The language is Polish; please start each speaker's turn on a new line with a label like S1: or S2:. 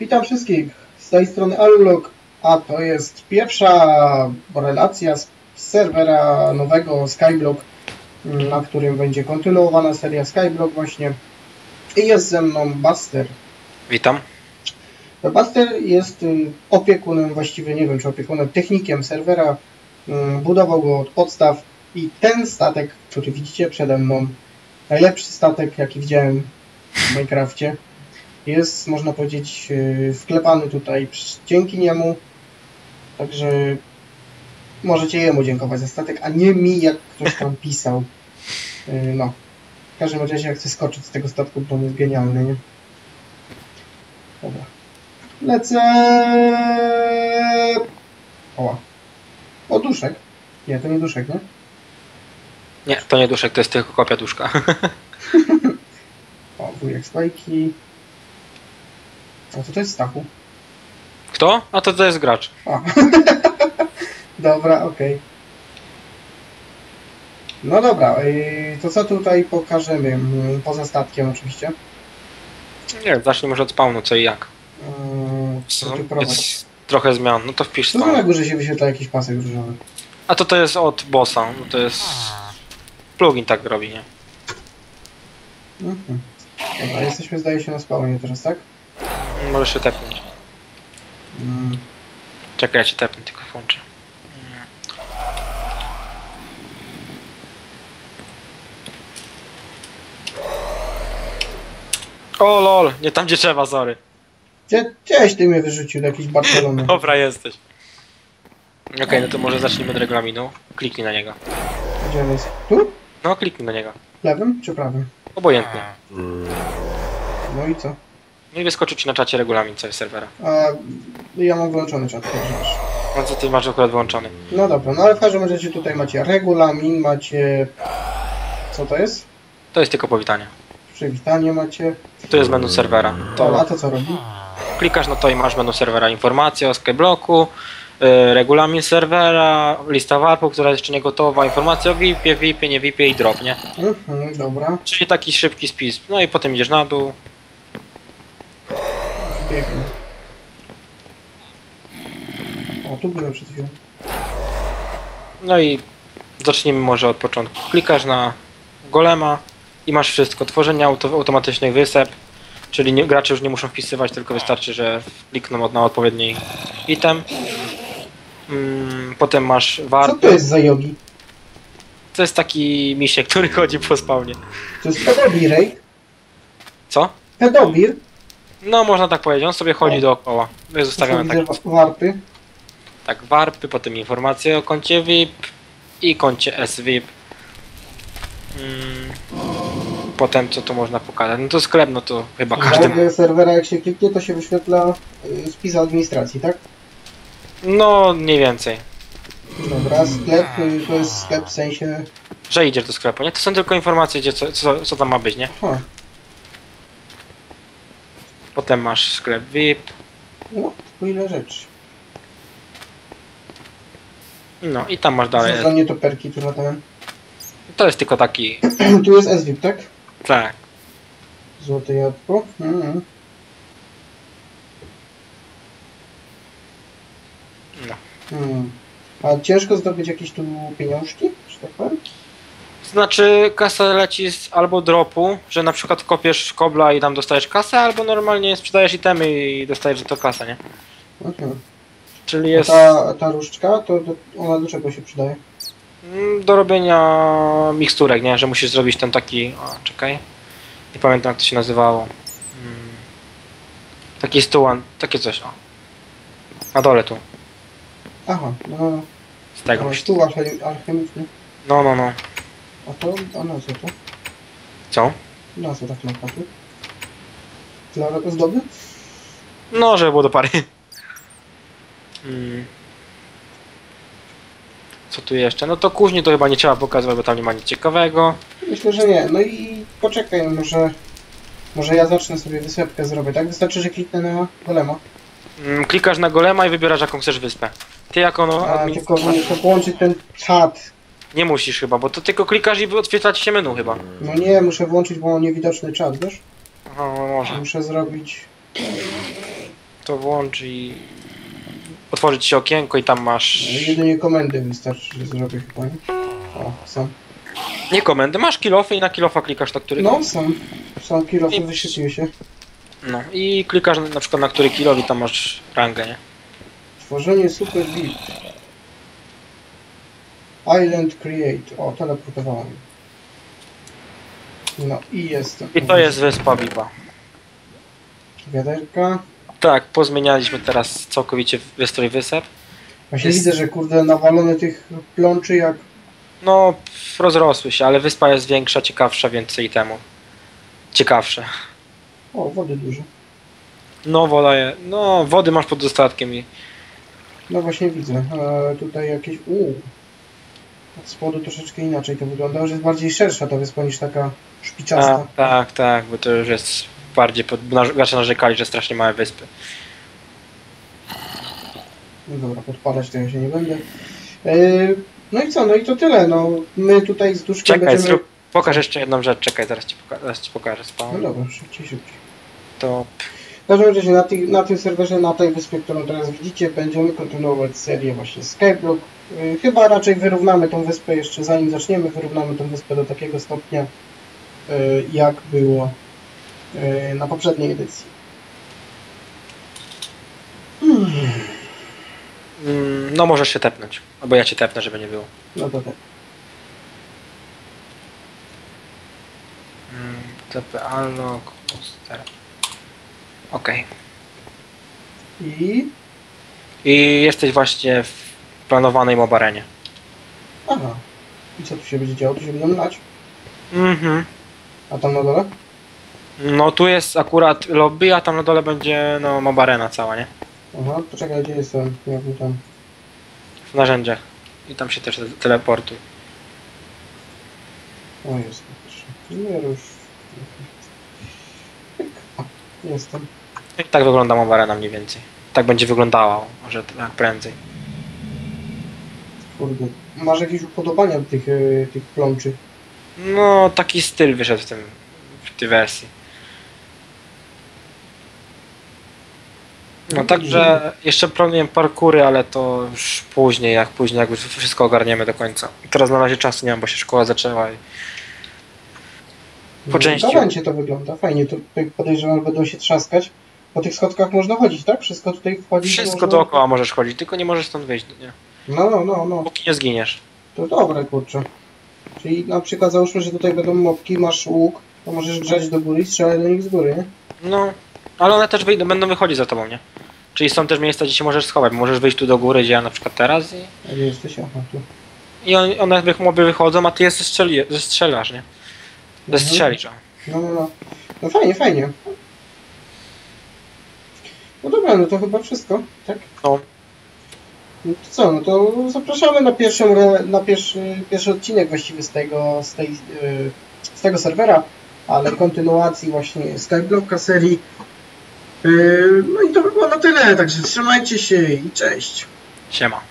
S1: Witam wszystkich. Z tej strony Allog, a to jest pierwsza relacja z serwera nowego Skyblock, na którym będzie kontynuowana seria Skyblock właśnie. I jest ze mną Buster.
S2: Witam.
S1: Buster jest y, opiekunem, właściwie nie wiem czy opiekunem, technikiem serwera. Y, Budował go od podstaw i ten statek, który widzicie przede mną, najlepszy statek jaki widziałem w Minecrafcie, jest można powiedzieć y, wklepany tutaj dzięki niemu. Także możecie jemu dziękować za statek, a nie mi, jak ktoś tam pisał. Y, No. W każdym razie ja chcę skoczyć z tego statku, bo on jest genialny, nie? Dobra. Lecę! Oła. O, duszek. Nie, to nie duszek, nie?
S2: Nie, to nie duszek, to jest tylko kopia duszka.
S1: O, wujek spajki. A co to jest Stachu?
S2: Kto? A to to jest gracz.
S1: A. dobra, okej. No dobra, to co tutaj pokażemy? Mm, Poza statkiem oczywiście.
S2: Nie, zacznij może od spawnu, co i jak.
S1: Co tu prowadzi?
S2: Jest trochę zmian, no to wpisz
S1: Co tam na
S2: spawn.
S1: górze się wyświetla jakiś pasek różowy?
S2: A to to jest od bossa, no to jest... Plugin tak robi, nie?
S1: Mhm. Dobra, jesteśmy zdaje się na spawnie teraz, tak?
S2: Możesz się tepnąć.
S1: Mm.
S2: Czekaj, ja cię tepnę, tylko włączę. O lol, nie tam gdzie trzeba, sorry.
S1: Gdzie, gdzieś ty mnie wyrzucił do jakiejś Barcelony.
S2: Dobra, jesteś. Okej, no to może zacznijmy od regulaminu. Kliknij na niego.
S1: Gdzie on jest? Tu?
S2: No, kliknij na niego.
S1: Lewym czy prawym?
S2: Obojętnie.
S1: No i co?
S2: No i wyskoczył ci na czacie regulamin całego serwera.
S1: A ja mam wyłączony czat, także masz.
S2: No co ty masz akurat wyłączony?
S1: No dobra, no ale w każdym razie tutaj macie regulamin, macie... Co to jest?
S2: To jest tylko powitanie.
S1: Przywitanie macie.
S2: Tu jest menu serwera.
S1: To... A
S2: To
S1: to co robi?
S2: klikasz na to i masz menu serwera informacje o Skyblocku, yy, regulamin serwera, lista warpów, która jest jeszcze nie gotowa, informacje o VIP-ie, VIP-ie, nie VIP-ie i drop, nie?
S1: Mhm, dobra.
S2: Czyli taki szybki spis. No i potem idziesz na dół.
S1: Pięknie. O, tu byłem przed chwilą.
S2: No i zacznijmy może od początku. Klikasz na golema i masz wszystko. Tworzenie auto, automatycznych wysep, czyli nie, gracze już nie muszą wpisywać, tylko wystarczy, że klikną od- na odpowiedni item. Mm, potem masz
S1: Co
S2: warpy.
S1: to jest za jogi?
S2: To jest taki misiek, który chodzi po spawnie.
S1: To jest pedobir, ej?
S2: Co?
S1: Pedobir?
S2: No można tak powiedzieć, on sobie chodzi dookoła. My zostawiamy tak,
S1: wa- warpy.
S2: tak warpy, potem informacje o koncie VIP i koncie SVIP. Mm, potem co tu można pokazać? No to sklep, no to chyba każdy ma.
S1: Serwera jak się kliknie, to się wyświetla y, spis administracji, tak?
S2: No mniej więcej.
S1: Dobra, sklep to jest sklep w sensie...
S2: Że idziesz do sklepu, nie? To są tylko informacje, gdzie co, co, co tam ma być, nie?
S1: Ha,
S2: Potem masz sklep VIP.
S1: no, to ile rzeczy.
S2: No i tam masz dalej.
S1: Co za nietoperki tu latałem?
S2: To jest tylko taki.
S1: tu jest SVIP, tak?
S2: Tak.
S1: Złote jabłko. Mhm.
S2: No.
S1: Hmm. A ciężko zdobyć jakieś tu pieniążki, czy tak powiem?
S2: Znaczy kasa leci z albo dropu, że na przykład kopiesz kobla i tam dostajesz kasę, albo normalnie sprzedajesz itemy i dostajesz za to kasę, nie?
S1: Okay.
S2: Czyli jest
S1: ta, ta różdżka, to, to ona do czego się przydaje?
S2: mm, do robienia miksturek, nie? Że musisz zrobić ten taki. O, czekaj. Nie pamiętam jak to się nazywało. Mm. Taki stół, an- takie coś, o. Na dole tu.
S1: Aha, no,
S2: Z tego
S1: no alchemiczny.
S2: No, no, no.
S1: A to, a na co to?
S2: Co?
S1: Na co tak na paty? Dla ozdoby?
S2: No, żeby było do pary. Mm. Co tu jeszcze? No to kuźni to chyba nie trzeba pokazywać, bo tam nie ma nic ciekawego.
S1: Myślę, że nie. No i poczekaj, może... Może ja zacznę sobie wysepkę zrobić, tak? Wystarczy, że kliknę na golema.
S2: Mm, Klikasz na golema i wybierasz jaką chcesz wyspę. Ty jako no,
S1: A,
S2: admin...
S1: tylko muszę połączyć ten czat.
S2: Nie musisz chyba, bo to tylko klikasz i odświetla ci się menu chyba.
S1: No nie, muszę włączyć, bo mam niewidoczny czat, wiesz?
S2: Aha, no może.
S1: Muszę zrobić...
S2: to włącz i otworzyć się okienko i tam masz...
S1: Jedynie komendy wystarczy, że zrobię chyba, nie? O, są.
S2: Nie komendy, masz kilofy i na kilofa klikasz na który...
S1: No, są. Są kilofy,
S2: I-
S1: wyświetliły się.
S2: No i klikasz na, przykład na który kilof i tam masz rangę, nie?
S1: Tworzenie super build. Island Create. O, teleportowałem. No i jestem.
S2: I to jest wyspa Vipa.
S1: Wiaderka.
S2: Tak, pozmienialiśmy teraz całkowicie wystrój wysep.
S1: Właśnie
S2: Jest-
S1: widzę, że kurde nawalone tych plączy jak...
S2: No, rozrosły się, ale wyspa jest większa, ciekawsza, więcej temu. Ciekawsze.
S1: O, wody dużo.
S2: No, woda je, no, wody masz pod dostatkiem i
S1: No właśnie widzę. E, tutaj jakieś... Uuu. Od spodu troszeczkę inaczej to wygląda. Już jest bardziej szersza ta wyspa niż taka
S2: A,
S1: szpiczasta.
S2: tak, tak, bo to już jest bardziej, pod, gracze narzekali, że strasznie małe wyspy.
S1: No dobra, podpalać to ja się nie będę. E, no i co? No i to tyle. No, my tutaj z duszkiem
S2: Czekaj,
S1: będziemy...
S2: zrób, pokaż jeszcze jedną rzecz, czekaj, zaraz ci, poka- zaraz ci pokażę
S1: No
S2: spawn.
S1: dobra, szybciej, szybciej.
S2: To
S1: W każdym razie na, tej- na tym serwerze, na tej wyspie, którą teraz widzicie, będziemy kontynuować serię właśnie Skyblock. Y, Chyba raczej wyrównamy tą wyspę jeszcze, zanim zaczniemy, wyrównamy tą wyspę do takiego stopnia, y, jak było y, na poprzedniej edycji.
S2: mm, no możesz się tepnąć, albo ja cię tepnę, żeby nie było.
S1: No to tak.
S2: Mm, TP Alloc, poster. Okej.
S1: I...
S2: I jesteś właśnie w planowanej mobarenie.
S1: Aha. I co tu się będzie działo? Tu się będą lać.
S2: Mhm.
S1: A tam na dole?
S2: No tu jest akurat lobby, a tam na dole będzie no mobarena cała, nie?
S1: Aha, poczekaj, gdzie jestem? Jakby tam...
S2: W narzędziach. I tam się też teleportuj.
S1: O, jest. Nie już. Pyk. O, Jestem.
S2: I tak wygląda mobarena mniej więcej. Tak będzie wyglądała, może tak prędzej.
S1: Kurde. Masz jakieś upodobania do tych, e, tych plączy?
S2: No taki styl wyszedł w tym w tej wersji. No także jeszcze planuję parkury, ale to już później, jak później, jak już wszystko ogarniemy do końca. Teraz na razie czasu nie mam, bo się szkoła zaczęła i Po części.
S1: No, będzie to wygląda. Fajnie, to podejrzewam, że będą się trzaskać. Po tych schodkach można chodzić, tak? Wszystko tutaj wchodzi?
S2: wszystko
S1: można...
S2: dookoła możesz chodzić, tylko nie możesz stąd wyjść, nie?
S1: No, no, no, no.
S2: Póki nie zginiesz.
S1: To dobre, kurczę. Czyli na przykład załóżmy, że tutaj będą mopki, masz łuk, to możesz grzać do góry i strzelać do nich z góry, nie?
S2: No, ale one też wyjdą, będą wychodzić za tobą, nie? Czyli są też miejsca, gdzie się możesz schować. Możesz wyjść tu do góry, gdzie ja na przykład teraz i,
S1: A gdzie jesteś? Aha, tu.
S2: i on, one moby wychodzą, a ty je zestrzeli, zestrzelasz, nie? Zestrzelisz. o.
S1: No, no, no. No fajnie, fajnie. No dobra, no to chyba wszystko, tak?
S2: No.
S1: No to co, no to zapraszamy na pierwszą, na pierwszy, pierwszy odcinek właściwie z tego, z tej, yy, z tego serwera, ale kontynuacji właśnie Skyblocka serii. Yy, no i to by było na tyle, także trzymajcie się i cześć.
S2: Siema.